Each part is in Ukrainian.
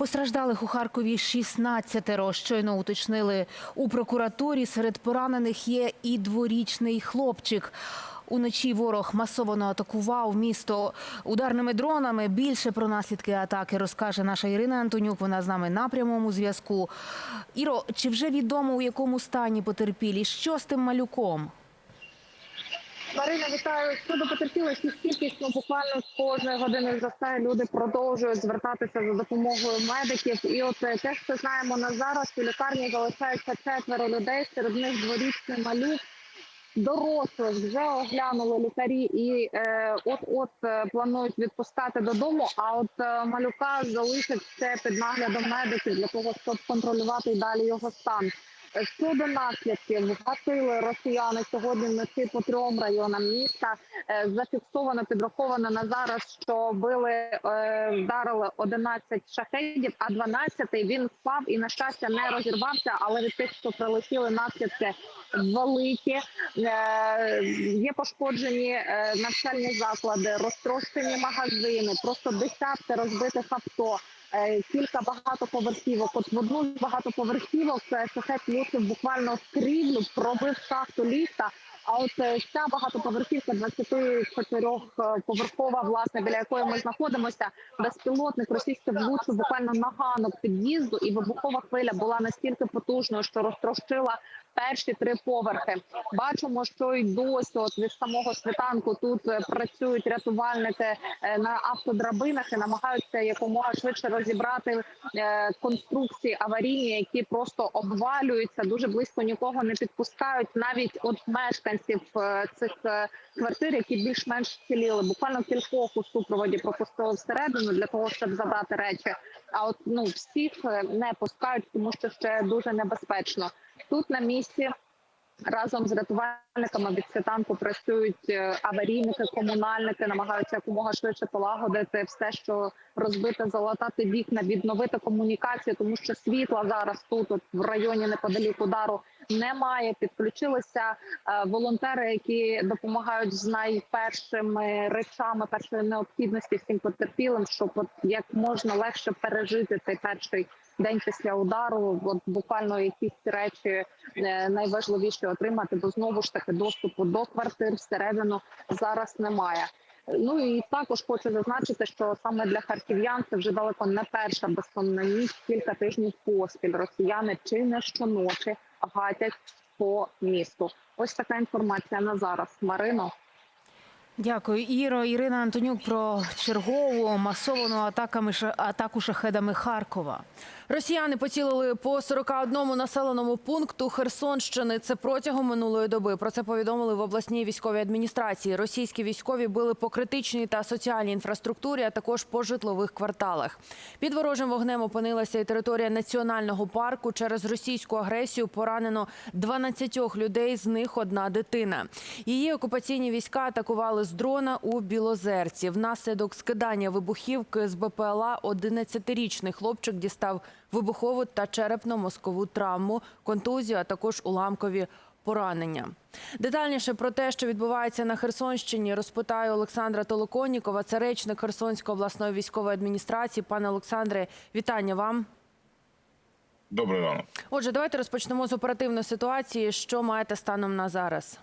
Постраждалих у Харкові 16 Щойно уточнили у прокуратурі. Серед поранених є і дворічний хлопчик. Уночі ворог масово атакував місто ударними дронами. Більше про наслідки атаки розкаже наша Ірина Антонюк. Вона з нами на прямому зв'язку. Іро, чи вже відомо у якому стані потерпілі? Що з тим малюком? Марина, вітаю щодо потерпілих їх кількість буквально з кожної години зростає. Люди продовжують звертатися за допомогою медиків. І от е, те, що знаємо на зараз, у лікарні залишається четверо людей. Серед них дворічний малюк. Дорослих вже оглянули лікарі і е, от от е, планують відпускати додому. А от е, малюка залишать ще під наглядом медиків для того, щоб контролювати й далі його стан. Щодо наслідків, гатили росіяни сьогодні вночі по трьом районам міста. Е, Зафіксовано, підраховано на зараз, що били, е, вдарили 11 шахедів, а 12-й він впав і на щастя не розірвався. Але від тих, що прилетіли наслідки великі, Е, є пошкоджені навчальні заклади, розтрощені магазини, просто десятки розбитих авто. Е, Кілька багатоповерхівок. От в одну з багатоповерхівок е, шахет влучив буквально в пробив шахту ліфта. А от е, ця багатоповерхівка 24-поверхова, власне, біля якої ми знаходимося, безпілотник російський влучив буквально на ганок під'їзду, і вибухова хвиля була настільки потужною, що розтрощила перші три поверхи. Бачимо, що й досі от від самого світанку тут е, працюють рятувальники е, на автодрабинах і намагаються якомога швидше розібрати е, конструкції аварійні, які просто обвалюються. Дуже близько нікого не підпускають. Навіть от мешканців цих квартир, які більш-менш вціліли. Буквально кількох у супроводі пропустили всередину для того, щоб забрати речі. А от ну всіх не пускають, тому що ще дуже небезпечно. Тут на місці разом з рятувальниками від світанку працюють е, аварійники, комунальники, намагаються якомога швидше полагодити все, що розбите, залатати вікна, відновити комунікацію, тому що світла зараз тут, от в районі неподалік удару, немає. Підключилися е, волонтери, які допомагають з найпершими речами першої необхідності всім потерпілим, щоб от як можна легше пережити цей перший день після удару. От буквально якісь речі е, найважливіші отримати, бо знову ж таки доступу до квартир всередину зараз немає. Ну і також хочу зазначити, що саме для харків'ян це вже далеко не перша безсонна ніч. Кілька тижнів поспіль росіяни чи не щоночі гатять по місту. Ось така інформація на зараз. Марино. Дякую, Іро. Ірина Антонюк про чергову масовану атаками атаку шахедами Харкова. Росіяни поцілили по 41 населеному пункту Херсонщини. Це протягом минулої доби. Про це повідомили в обласній військовій адміністрації. Російські військові били по критичній та соціальній інфраструктурі, а також по житлових кварталах. Під ворожим вогнем опинилася і територія національного парку. Через російську агресію поранено 12 людей, з них одна дитина. Її окупаційні війська атакували з дрона у Білозерці. Внаслідок скидання вибухівки з БПЛА 11-річний хлопчик дістав вибухову та черепно-мозкову травму, контузію, а також уламкові поранення. Детальніше про те, що відбувається на Херсонщині, розпитаю Олександра Толоконікова. Це речник Херсонської обласної військової адміністрації. Пане Олександре, вітання вам. Добрий ранок. Отже, давайте розпочнемо з оперативної ситуації. Що маєте станом на зараз?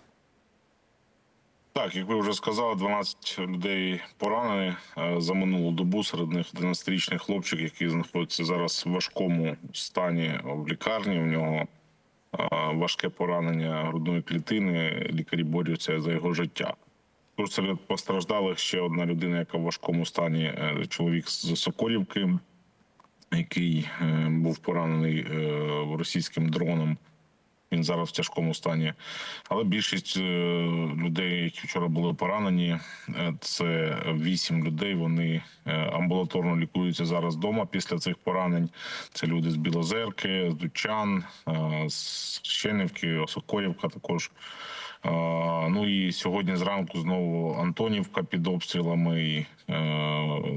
Так, як ви вже сказали, 12 людей поранені е, за минулу добу. Серед них 11-річний хлопчик, який знаходиться зараз в важкому стані в лікарні. У нього е, важке поранення грудної клітини. Лікарі борються за його життя. Тут серед постраждалих ще одна людина, яка в важкому стані. е, Чоловік з Соколівки, який був поранений російським дроном. Він зараз в тяжкому стані. Але більшість е, людей, які вчора були поранені, е, це вісім людей. Вони е, амбулаторно лікуються зараз вдома після цих поранень. Це люди з Білозерки, з Дучан, з Щенівки, Осокорівка також. Ну і сьогодні зранку знову Антонівка під обстрілами і,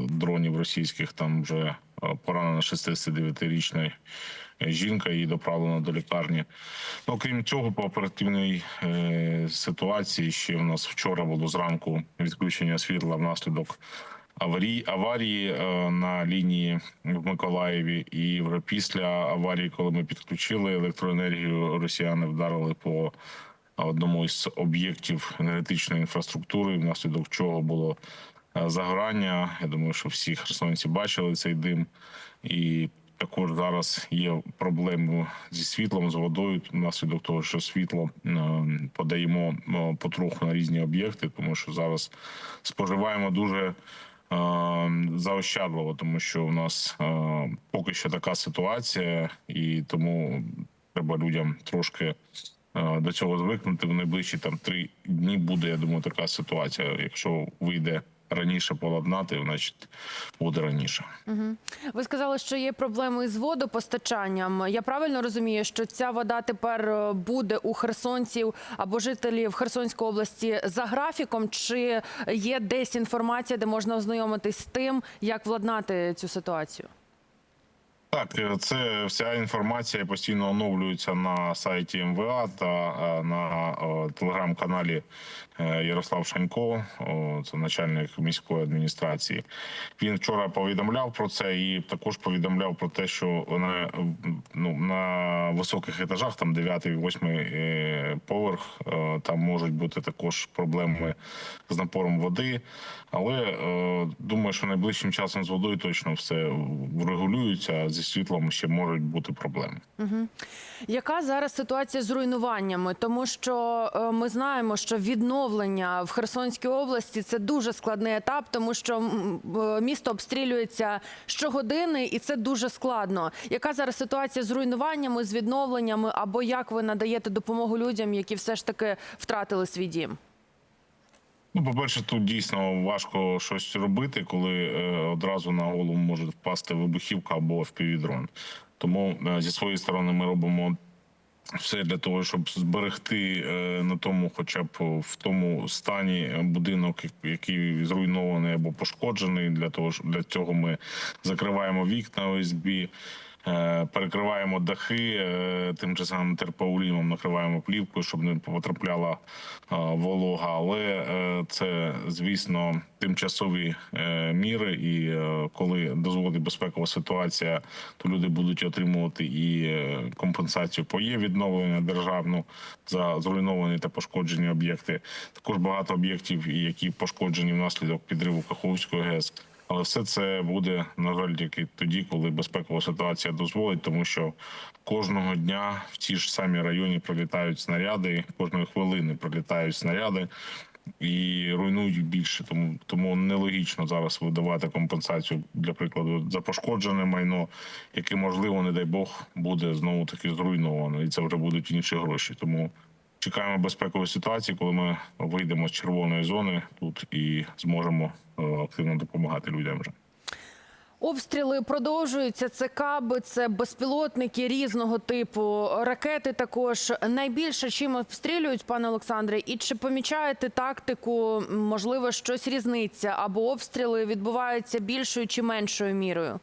дронів російських. Там вже поранена 69-річна жінка, її доправлено до лікарні. Ну, крім цього, по оперативній е, ситуації ще у нас вчора було зранку відключення світла внаслідок аварії, аварії е, на лінії в Миколаєві. І після аварії, коли ми підключили електроенергію, росіяни вдарили по одному із об'єктів енергетичної інфраструктури, внаслідок чого було е, загорання. Я думаю, що всі херсонці бачили цей дим. І також зараз є проблеми зі світлом, з водою, внаслідок того, що світло е, подаємо е, потроху на різні об'єкти, тому що зараз споживаємо дуже е, заощадливо, тому що у нас поки що така ситуація, і тому треба людям трошки до цього звикнути. В найближчі там три дні буде, я думаю, така ситуація. Якщо вийде раніше поладнати, значить буде раніше. Ви сказали, що є проблеми із водопостачанням. Я правильно розумію, що ця вода тепер е, буде у херсонців або жителів Херсонської області за графіком, чи є десь інформація, де можна ознайомитись з тим, як владнати цю ситуацію? Так, е, це вся інформація постійно оновлюється на сайті МВА та е, на е, телеграм-каналі Ярослав Шанько, це начальник міської адміністрації. Він вчора повідомляв про це і також повідомляв про те, що на, ну, на високих етажах, там 9-8 поверх, там можуть бути також проблеми з напором води. Але думаю, що найближчим часом з водою точно все врегулюється. Зі світлом ще можуть бути проблеми. Яка зараз ситуація з руйнуваннями? Тому що е, ми знаємо, що відновлення в Херсонській області це дуже складний етап, тому що е, місто обстрілюється щогодини, і це дуже складно. Яка зараз ситуація з руйнуваннями, з відновленнями, або як ви надаєте допомогу людям, які все ж таки втратили свій дім? Ну, по-перше, тут дійсно важко щось робити, коли е, одразу на голову може впасти вибухівка або впівдрон. Тому е, зі своєї сторони ми робимо все для того, щоб зберегти е, на тому, хоча б в тому стані будинок, який зруйнований або пошкоджений. Для того для цього ми закриваємо вікна ОСБ. Е, Перекриваємо дахи е, тим же самим терпаулімом, накриваємо плівкою, щоб не потрапляла е, волога. Але це, звісно, тимчасові міри. І коли дозволить безпекова ситуація, то люди будуть отримувати і компенсацію по є відновлення державну за зруйновані та пошкоджені об'єкти. Також багато об'єктів, які пошкоджені внаслідок підриву Каховської ГЕС. Але все це буде на жаль тільки тоді, коли безпекова ситуація дозволить, тому що кожного дня в ті ж самі районі прилітають снаряди, кожної хвилини прилітають снаряди і руйнують більше. Тому тому нелогічно зараз видавати компенсацію для прикладу за пошкоджене майно, яке можливо, не дай Бог, буде знову таки зруйновано, і це вже будуть інші гроші. Тому чекаємо безпекової ситуації, коли ми вийдемо з червоної зони тут і зможемо е, активно допомагати людям вже. Обстріли продовжуються. Це каби, це безпілотники різного типу, ракети також. Найбільше чим обстрілюють, пане Олександре, і чи помічаєте тактику? Можливо, щось різниця або обстріли відбуваються більшою чи меншою мірою?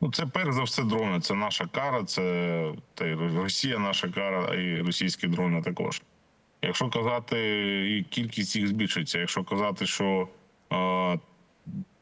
Ну, це перш за все дрони. Це наша кара, це та й Росія наша кара, і російські дрони також. Якщо казати, і кількість їх збільшиться. Якщо казати, що е,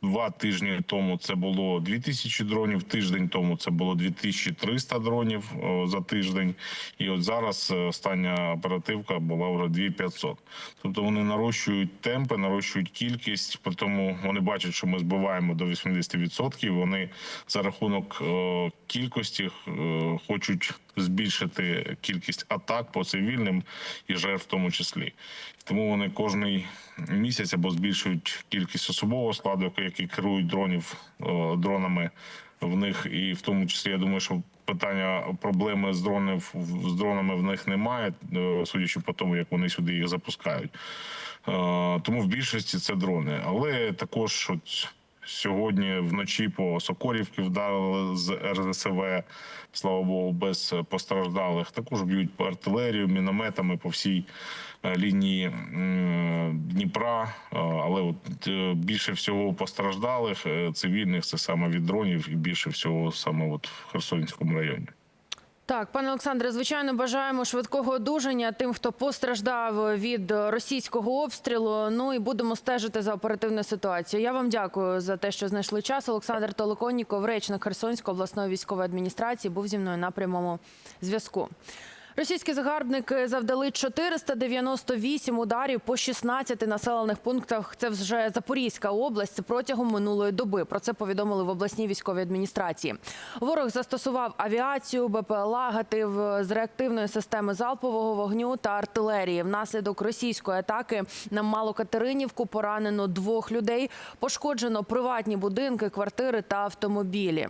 два тижні тому це було 2000 дронів, тиждень тому це було 2300 дронів за тиждень. І от зараз е, остання оперативка була вже 2500. Тобто вони нарощують темпи, нарощують кількість, при тому вони бачать, що ми збиваємо до 80%. Вони за рахунок е, кількості е, хочуть збільшити кількість атак по цивільним і жертв в тому числі. Тому вони кожний місяць або збільшують кількість особового складу, які керують дронів е, дронами в них, і в тому числі я думаю, що питання проблеми з дронів з дронами в них немає, е, судячи по тому, як вони сюди їх запускають. Е, Тому в більшості це дрони, але також от Сьогодні вночі по Сокорівки вдарили з РЗСВ, слава Богу, без постраждалих. Також б'ють по артилерію, мінометами по всій лінії Дніпра. Е, Але от е, більше всього постраждалих е, цивільних це саме від дронів, і більше всього саме от в Херсонському районі. Так, пане Олександре, звичайно, бажаємо швидкого одужання тим, хто постраждав від російського обстрілу. Ну і будемо стежити за оперативною ситуацією. Я вам дякую за те, що знайшли час. Олександр Толоконніков, речник Херсонської обласної військової адміністрації, був зі мною на прямому зв'язку. Російські загарбники завдали 498 ударів по 16 населених пунктах. Це вже Запорізька область. Протягом минулої доби. Про це повідомили в обласній військовій адміністрації. Ворог застосував авіацію, БПЛА, гатив з реактивної системи залпового вогню та артилерії. Внаслідок російської атаки на Малокатеринівку поранено двох людей. Пошкоджено приватні будинки, квартири та автомобілі.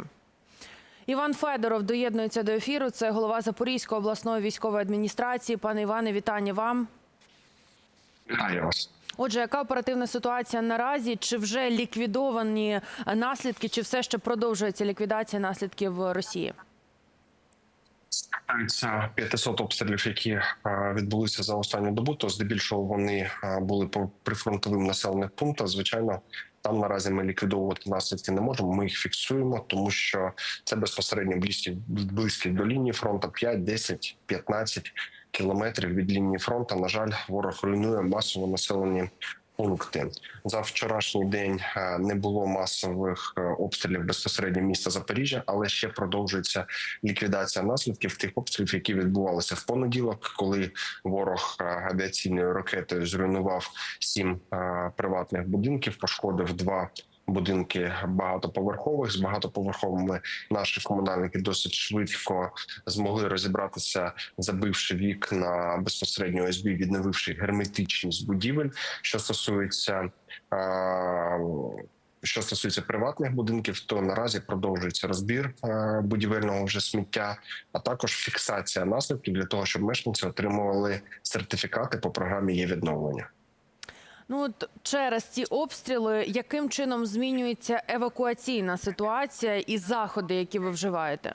Іван Федоров доєднується до ефіру. Це голова Запорізької обласної військової адміністрації. Пане Іване, вітання вам. Вітаю вас. Отже, яка оперативна ситуація наразі? Чи вже ліквідовані наслідки, чи все ще продовжується ліквідація наслідків Росії? Це 500 обстрілів, які відбулися за останню добу. То здебільшого вони е, були по прифронтовим населених пунктах. Звичайно, там наразі ми ліквідовувати наслідки не можемо. Ми їх фіксуємо, тому що це безпосередньо близькі близькі до лінії фронту 5, 10, 15 кілометрів від лінії фронту. На жаль, ворог руйнує масово населені пункти. За вчорашній день е, не було масових е, обстрілів безпосередньо міста Запоріжжя, але ще продовжується ліквідація наслідків тих обстрілів, які відбувалися в понеділок, коли ворог е, авіаційною ракетою зруйнував сім приватних будинків, пошкодив два. Будинки багатоповерхових з багатоповерховими наші комунальники досить швидко змогли розібратися, забивши вікна безпосередньо ОСБ, відновивши герметичність будівель. Що стосується що стосується приватних будинків, то наразі продовжується розбір будівельного вже сміття, а також фіксація наслідків для того, щоб мешканці отримували сертифікати по програмі є відновлення. Ну от через ці обстріли, яким чином змінюється евакуаційна ситуація і заходи, які ви вживаєте?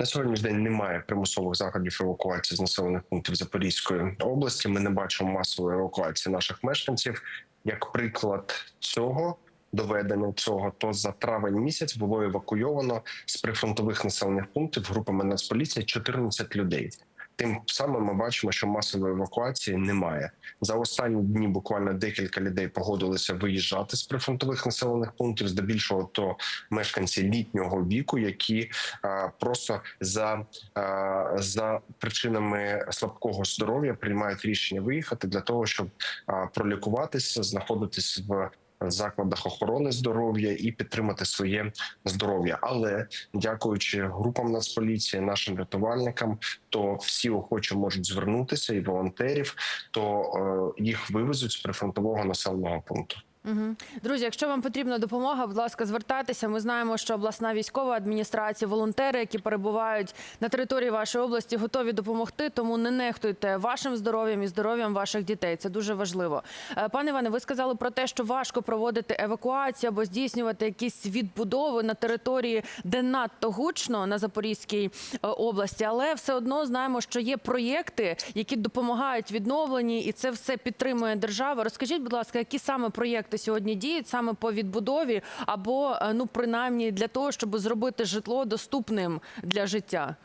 На сьогоднішній день немає примусових заходів евакуації з населених пунктів Запорізької області. Ми не бачимо масової евакуації наших мешканців. Як приклад цього доведення цього, то за травень місяць було евакуйовано з прифронтових населених пунктів групами Нацполіції 14 людей. Тим самим ми бачимо, що масової евакуації немає. За останні дні буквально декілька людей погодилися виїжджати з прифронтових населених пунктів. Здебільшого то мешканці літнього віку, які а, просто за, а, за причинами слабкого здоров'я приймають рішення виїхати для того, щоб а, пролікуватися, знаходитись в закладах охорони здоров'я і підтримати своє здоров'я. Але дякуючи групам Нацполіції, нашим рятувальникам, то всі охочі можуть звернутися і волонтерів, то е, їх вивезуть з прифронтового населеного пункту. Угу. Друзі, якщо вам потрібна допомога, будь ласка, звертайтеся. Ми знаємо, що обласна військова адміністрація, волонтери, які перебувають на території вашої області, готові допомогти. Тому не нехтуйте вашим здоров'ям і здоров'ям ваших дітей. Це дуже важливо. Е, Пане Іване, ви сказали про те, що важко проводити евакуацію або здійснювати якісь відбудови на території, де надто гучно на Запорізькій е, області, але все одно знаємо, що є проєкти, які допомагають відновленні, і це все підтримує держава. Розкажіть, будь ласка, які саме проєкти сьогодні діють саме по відбудові, або е, ну принаймні для того, щоб зробити житло доступним для життя?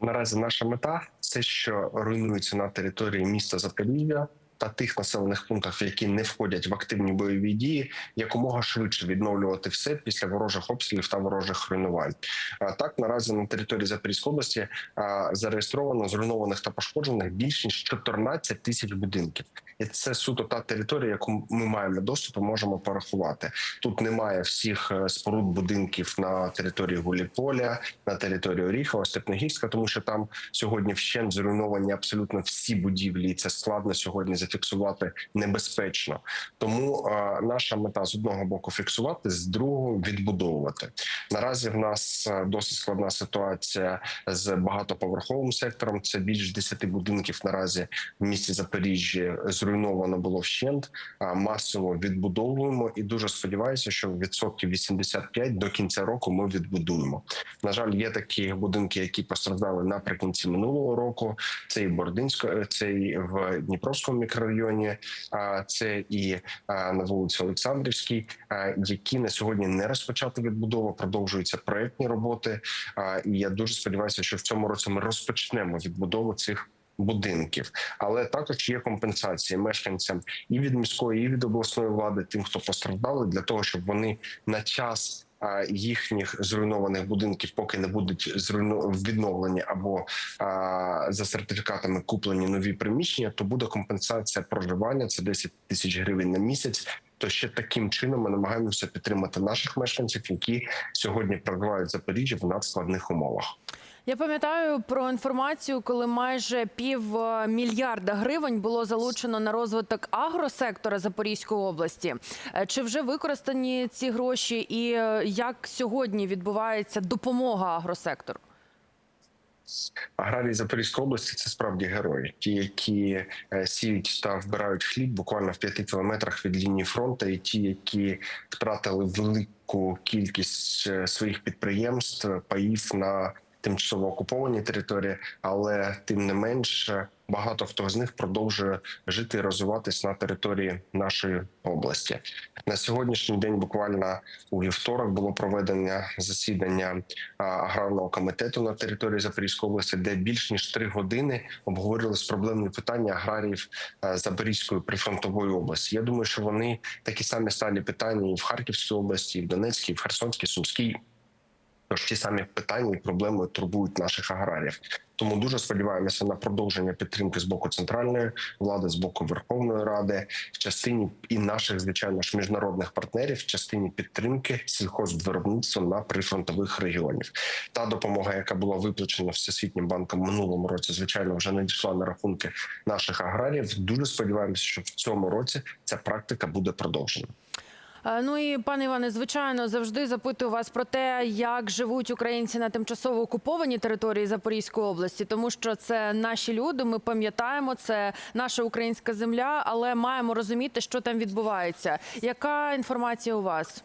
Наразі наша мета це, що руйнується на території міста Запоріжжя та тих населених пунктах, які не входять в активні бойові дії, якомога швидше відновлювати все після ворожих обстрілів та ворожих руйнувань. А так наразі на території Запорізької області зареєстровано зруйнованих та пошкоджених більш ніж 14 тисяч будинків, і це суто та територія, яку ми маємо доступ, і можемо порахувати. Тут немає всіх е, споруд будинків на території Гуліполя, на території Оріхова, Степногірська, тому що там сьогодні вщент зруйновані абсолютно всі будівлі, і це складно сьогодні зафіксувати небезпечно. Тому е, наша мета з одного боку фіксувати, з другого відбудовувати. Наразі в нас е, досить складна ситуація з багатоповерховим сектором. Це більш 10 будинків наразі в місті Запоріжжя зруйновано було вщент. а Масово відбудовуємо і дуже сподіваюся, що відсотків 85 до кінця року ми відбудуємо. На жаль, є такі будинки, які постраждали наприкінці минулого року. Це і Бординсько, це і в Дніпровському мікрорайоні, мікрорайоні. а, Це і на вулиці Олександрівській, які на сьогодні не розпочати відбудова, продовжуються проектні роботи. І я дуже сподіваюся, що в цьому році ми розпочнемо відбудову цих. Будинків, але також є компенсації мешканцям і від міської, і від обласної влади, тим, хто постраждали, для того, щоб вони на час їхніх зруйнованих будинків, поки не будуть зруйно... відновлені або за сертифікатами куплені нові приміщення, то буде компенсація проживання. Це 10 тисяч гривень на місяць. То ще таким чином ми намагаємося підтримати наших мешканців, які сьогодні проживають в Запоріжжі в надскладних умовах. Я пам'ятаю про інформацію, коли майже пів е, мільярда гривень було залучено на розвиток агросектора Запорізької області. Е, Чи вже використані ці гроші, і е, як сьогодні відбувається допомога агросектору? Аграрії Запорізької області це справді герої, ті, які сіють та вбирають хліб буквально в п'яти кілометрах від лінії фронту, і ті, які втратили велику кількість своїх підприємств, паїв на тимчасово окупованій території, але тим не менш багато хто з них продовжує жити і розвиватись на території нашої області. На сьогоднішній день, буквально у вівторок, було проведення засідання аграрного комітету на території Запорізької області, де більш ніж три години обговорювалися проблемні питання аграріїв Запорізької прифронтової області. Я думаю, що вони такі самі сталі питання і в Харківській області, і в Донецькій, і в Херсонській, Сумській. Тож ті самі питання і проблеми турбують наших аграріїв. Тому дуже сподіваємося на продовження підтримки з боку центральної влади, з боку Верховної Ради, в частині і наших, звичайно ж, міжнародних партнерів, в частині підтримки сільхозвиробництва на прифронтових регіонів. Та допомога, яка була виплачена всесвітнім банком минулому році, звичайно, вже надійшла на рахунки наших аграріїв. Дуже сподіваємося, що в цьому році ця практика буде продовжена. Е, Ну і пане Іване, звичайно, завжди запитую вас про те, як живуть українці на тимчасово окупованій території Запорізької області, тому що це наші люди. Ми пам'ятаємо, це наша українська земля, але маємо розуміти, що там відбувається. Яка інформація у вас?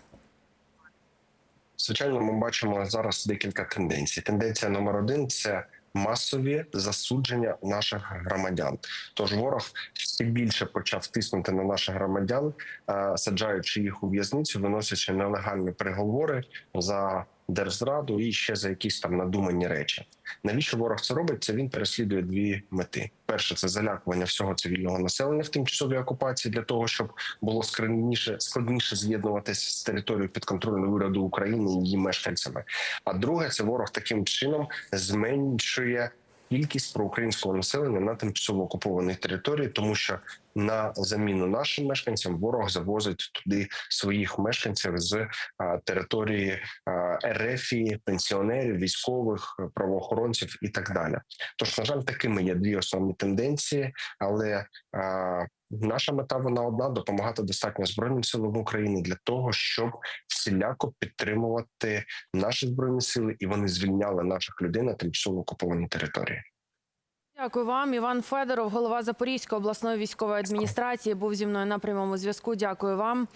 Звичайно, ми бачимо зараз декілька тенденцій. Тенденція номер один це масові засудження наших громадян. Тож ворог ще більше почав тиснути на наших громадян, е, саджаючи їх у в'язницю, виносячи нелегальні приговори за держзраду і ще за якісь там надумані речі. Навіщо ворог це робить? Це він переслідує дві мети: перше це залякування всього цивільного населення в тимчасовій окупації для того, щоб було складніше складніше з'єднуватися з територією підконтрольного уряду України і її мешканцями. А друге, це ворог таким чином зменшує кількість проукраїнського населення на тимчасово окупованих території, тому що на заміну нашим мешканцям ворог завозить туди своїх мешканців з а, території а, РФії, пенсіонерів, військових, правоохоронців і так далі. Тож, на жаль, такими є дві основні тенденції, але а, наша мета вона одна: допомагати достатньо збройним силам України для того, щоб всіляко підтримувати наші збройні сили, і вони звільняли наших людей на тимчасово окупованій території. Дякую вам. Іван Федоров, голова Запорізької обласної військової адміністрації, був зі мною на прямому зв'язку. Дякую вам.